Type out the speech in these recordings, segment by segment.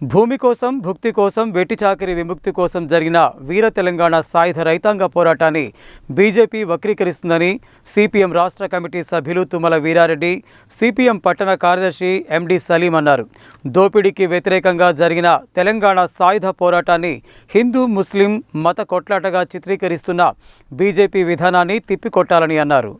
భూమి కోసం భుక్తి కోసం వెట్టి చాకరి విముక్తి కోసం జరిగిన వీర తెలంగాణ సాయుధ రైతాంగ పోరాటాన్ని బీజేపీ వక్రీకరిస్తుందని సిపిఎం రాష్ట్ర కమిటీ సభ్యులు తుమ్మల వీరారెడ్డి సిపిఎం పట్టణ కార్యదర్శి ఎండి సలీం అన్నారు. దోపిడీకి వ్యతిరేకంగా జరిగిన తెలంగాణ సాయుధ పోరాటాన్ని హిందూ ముస్లిం మత కొట్లాటగా చిత్రీకరిస్తున్న బీజేపీ విధానాన్ని తిప్పికొట్టాలని అన్నారు.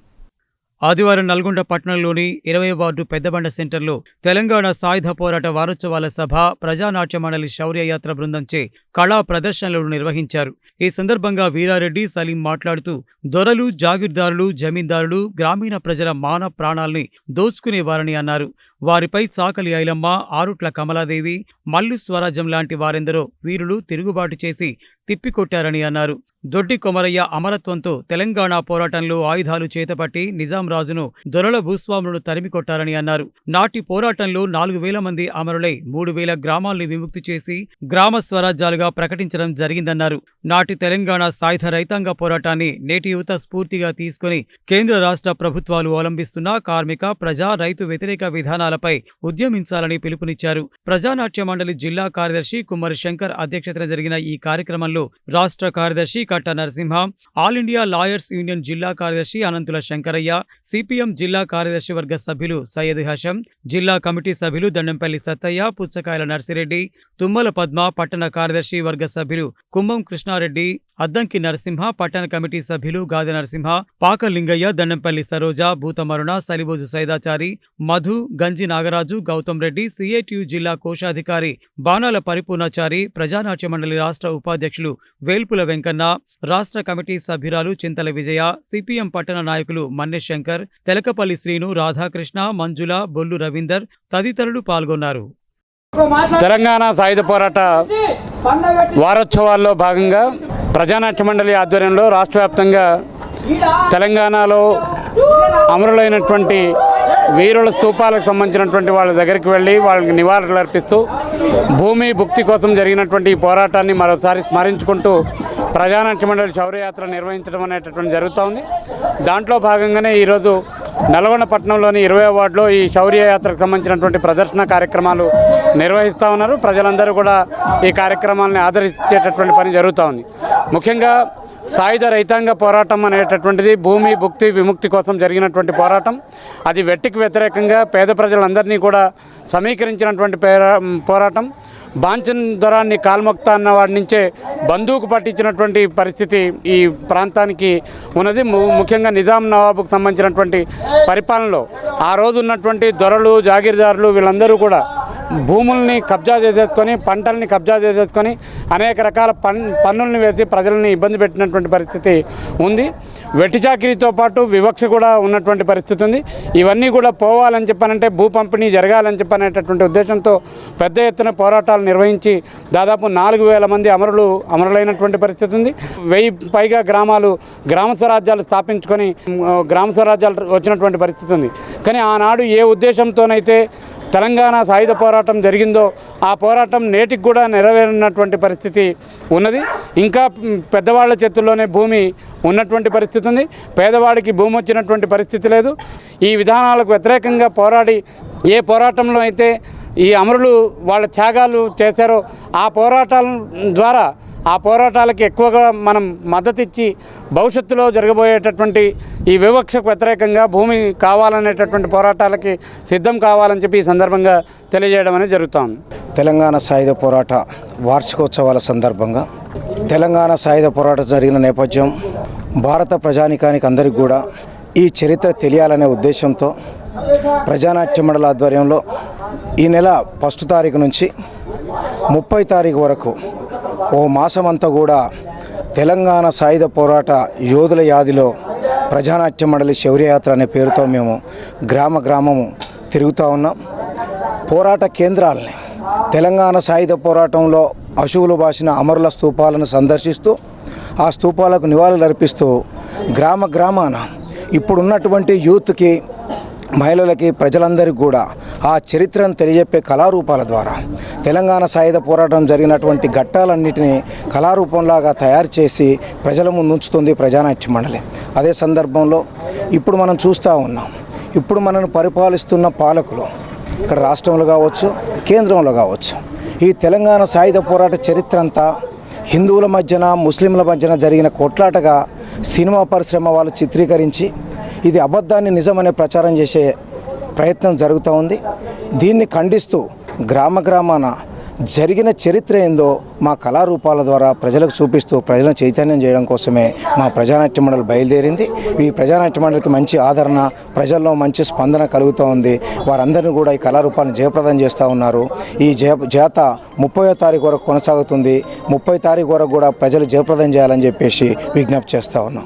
ఆదివారం నల్గొండ పట్టణంలోని ఇరవై వార్డు పెద్దబండ సెంటర్లో తెలంగాణ సాయుధ పోరాట వారోత్సవాల సభ ప్రజానాట్య మండలి శౌర్య యాత్ర బృందంచే కళా ప్రదర్శనలు నిర్వహించారు. ఈ సందర్భంగా వీరారెడ్డి సలీం మాట్లాడుతూ దొరలు జాగీర్దారులు జమీందారులు గ్రామీణ ప్రజల మాన ప్రాణాల్ని దోచుకునేవారని అన్నారు. వారిపై సాకలి ఐలమ్మ ఆరుట్ల కమలాదేవి మల్లు స్వరాజ్యం లాంటి వారెందరో వీరులు తిరుగుబాటు చేసి తిప్పికొట్టారని అన్నారు. దొడ్డి కొమరయ్య అమరత్వంతో తెలంగాణ పోరాటంలో ఆయుధాలు చేతపట్టి నిజాం రాజును దొరల భూస్వాములను తరిమికొట్టారని అన్నారు. నాటి పోరాటంలో నాలుగు వేల మంది అమరులై మూడు వేల గ్రామాల్ని విముక్తి చేసి గ్రామ స్వరాజ్యాలుగా ప్రకటించడం జరిగిందన్నారు. నాటి తెలంగాణ సాయుధ రైతాంగ పోరాటాన్ని నేటి యువత స్ఫూర్తిగా తీసుకుని కేంద్ర రాష్ట్ర ప్రభుత్వాలు అవలంబిస్తున్న కార్మిక ప్రజా రైతు వ్యతిరేక విధానాలపై ఉద్యమించాలని పిలుపునిచ్చారు. ప్రజానాట్య మండలి జిల్లా కార్యదర్శి కుమ్మరి శంకర్ అధ్యక్షతన జరిగిన ఈ కార్యక్రమంలో రాష్ట్ర కార్యదర్శి Katta Narasimha all India lawyers union జిల్లా కార్యదర్శి అనంతుల శంకరయ్య సిపిఎం జిల్లా కార్యదర్శి వర్గ సభ్యులు సయ్యద్ హషం జిల్లా కమిటీ సభ్యులు దండంపల్లి సత్తయ్య పుచ్చకాయల నర్సిరెడ్డి తుమ్మల పద్మ పట్టణ కార్యదర్శి వర్గ సభ్యులు కుంభం కృష్ణారెడ్డి అద్దంకి నరసింహ పట్టణ కమిటీ సభ్యులు గాది నరసింహ పాక లింగయ్య దండంపల్లి సరోజ భూతమరుణ సలిబోజు సైదాచారి మధు గంజి నాగరాజు గౌతమ్ రెడ్డి సిఐటియు జిల్లా కోశాధికారి బాణాల పరిపూర్ణాచారి ప్రజానాట్య మండలి రాష్ట్ర ఉపాధ్యక్షులు వేల్పుల వెంకన్న రాష్ట్ర కమిటీ సభ్యురాలు చింతల విజయ సిపిఎం పట్టణ నాయకులు మన్నె శంకర్ తెలకపల్లి శ్రీను రాధాకృష్ణ మంజుల బొల్లు రవీందర్ తదితరులు పాల్గొన్నారు. తెలంగాణ సాయుధ పోరాట వారోత్సవాల్లో భాగంగా ప్రజానాట్య మండలి ఆధ్వర్యంలో రాష్ట్ర వ్యాప్తంగా తెలంగాణలో అమరులైనటువంటి వీరుల స్తూపాలకు సంబంధించినటువంటి వాళ్ళ దగ్గరికి వెళ్ళి వాళ్ళకి నివాళులు అర్పిస్తూ భూమి భుక్తి కోసం జరిగినటువంటి ఈ పోరాటాన్ని మరోసారి స్మరించుకుంటూ ప్రజానాట్య మండలి శౌర్యయాత్ర నిర్వహించడం అనేటటువంటి జరుగుతూ ఉంది దాంట్లో భాగంగానే ఈరోజు నల్గొండ పట్టణంలోని ఇరవై వార్డులో ఈ శౌర్య యాత్రకు సంబంధించినటువంటి ప్రదర్శన కార్యక్రమాలు నిర్వహిస్తూ ఉన్నారు. ప్రజలందరూ కూడా ఈ కార్యక్రమాలని ఆదరించేటటువంటి పని జరుగుతూ ఉంది ముఖ్యంగా సాయుధ రైతాంగ పోరాటం అనేటటువంటిది భూమి భుక్తి విముక్తి కోసం జరిగినటువంటి పోరాటం. అది వెట్టికి వ్యతిరేకంగా పేద ప్రజలందరినీ కూడా సమీకరించినటువంటి పేరా- పోరాటం. బాంచన్ దొరాన్ని కాల్మొక్త అన్న వాడి నుంచే బంధువుకు పట్టించినటువంటి పరిస్థితి ఈ ప్రాంతానికి ఉన్నది. ము- ముఖ్యంగా నిజాం నవాబుకు సంబంధించినటువంటి పరిపాలనలో ఆ రోజు ఉన్నటువంటి దొరలు జాగీర్దారులు వీళ్ళందరూ కూడా భూముల్ని కబ్జా చేసేసుకొని పంటల్ని కబ్జా చేసేసుకొని అనేక రకాల పన్ పన్నుల్ని వేసి ప్రజల్ని ఇబ్బంది పెట్టినటువంటి పరిస్థితి ఉంది. వెటిచాకిరితో పాటు వివక్ష కూడా ఉన్నటువంటి పరిస్థితి ఉంది. ఇవన్నీ కూడా పోవాలని చెప్పానంటే భూ పంపిణీ జరగాలని చెప్పనేటటువంటి ఉద్దేశంతో పెద్ద ఎత్తున పోరాటాలు నిర్వహించి దాదాపు నాలుగు వేల మంది అమరులు అమరులైనటువంటి పరిస్థితి ఉంది. వెయ్యి పైగా గ్రామాలు గ్రామ స్వరాజ్యాలు స్థాపించుకొని గ్రామ స్వరాజ్యాలు వచ్చినటువంటి పరిస్థితి ఉంది. కానీ ఆనాడు ఏ ఉద్దేశంతోనైతే తెలంగాణ సాయుధ పోరాటం జరిగిందో ఆ పోరాటం నేటికి కూడా నెరవేరినటువంటి పరిస్థితి ఉన్నది. ఇంకా పెద్దవాళ్ళ చేతుల్లోనే భూమి ఉన్నటువంటి పరిస్థితి ఉంది. పేదవాడికి భూమి వచ్చినటువంటి పరిస్థితి లేదు. ఈ విధానాలకు వ్యతిరేకంగా పోరాడి ఏ పోరాటంలో అయితే ఈ అమరులు వాళ్ళ త్యాగాలు చేశారో ఆ పోరాటాల ద్వారా ఆ పోరాటాలకి ఎక్కువగా మనం మద్దతు ఇచ్చి భవిష్యత్తులో జరగబోయేటటువంటి ఈ వివక్షకు వ్యతిరేకంగా భూమి కావాలనేటటువంటి పోరాటాలకి సిద్ధం కావాలని చెప్పి ఈ సందర్భంగా తెలియజేయడం అనేది జరుగుతోంది. తెలంగాణ సాయుధ పోరాట వార్షికోత్సవాల సందర్భంగా తెలంగాణ సాయుధ పోరాటం జరిగిన నేపథ్యం భారత ప్రజానికానికి అందరికీ కూడా ఈ చరిత్ర తెలియాలనే ఉద్దేశంతో ప్రజానాట్య మండల ఆధ్వర్యంలో ఈ నెల ఫస్ట్ తారీఖు నుంచి ముప్పై తారీఖు వరకు ఓ మాసమంతా కూడా తెలంగాణ సాయుధ పోరాట యోధుల యాదిలో ప్రజానాట్య మండలి శౌర్యయాత్ర అనే పేరుతో మేము గ్రామ గ్రామము తిరుగుతూ ఉన్నాం. పోరాట కేంద్రాలని తెలంగాణ సాయుధ పోరాటంలో అశువులు బాసిన అమరుల స్తూపాలను సందర్శిస్తూ ఆ స్తూపాలకు నివాళులు అర్పిస్తూ గ్రామ గ్రామాన ఇప్పుడున్నటువంటి యూత్కి మహిళలకి ప్రజలందరికీ కూడా ఆ చరిత్రను తెలియజెప్పే కళారూపాల ద్వారా. తెలంగాణ సాయుధ పోరాటం జరిగినటువంటి ఘట్టాలన్నిటినీ కళారూపంలాగా తయారు చేసి ప్రజల ముందుంచుతుంది ప్రజానాట్య మండలి. అదే సందర్భంలో ఇప్పుడు మనం చూస్తూ ఉన్నాం. ఇప్పుడు మనను పరిపాలిస్తున్న పాలకులు ఇక్కడ రాష్ట్రంలో కావచ్చు కేంద్రంలో కావచ్చు. ఈ తెలంగాణ సాయుధ పోరాట చరిత్ర అంతా హిందువుల మధ్యన ముస్లింల మధ్యన జరిగిన కొట్లాటగా సినిమా పరిశ్రమ వాళ్ళు చిత్రీకరించి ఇది అబద్ధాన్ని నిజమనే ప్రచారం చేసే ప్రయత్నం జరుగుతూ ఉంది. దీన్ని ఖండిస్తూ గ్రామ గ్రామాన జరిగిన చరిత్ర ఏందో మా కళారూపాల ద్వారా ప్రజలకు చూపిస్తూ ప్రజలను చైతన్యం చేయడం కోసమే మా ప్రజానాట్య మండలి బయలుదేరింది. ఈ ప్రజానాట్య మండలికి మంచి ఆదరణ ప్రజల్లో మంచి స్పందన కలుగుతూ ఉంది. వారందరినీ కూడా ఈ కళారూపాలను జయప్రదం చేస్తూ ఉన్నారు. ఈ జయ జాత ముప్పయో తారీఖు వరకు కొనసాగుతుంది. ముప్పై తారీఖు వరకు కూడా ప్రజలు జయప్రదం చేయాలని చెప్పేసి విజ్ఞప్తి చేస్తూ ఉన్నాం.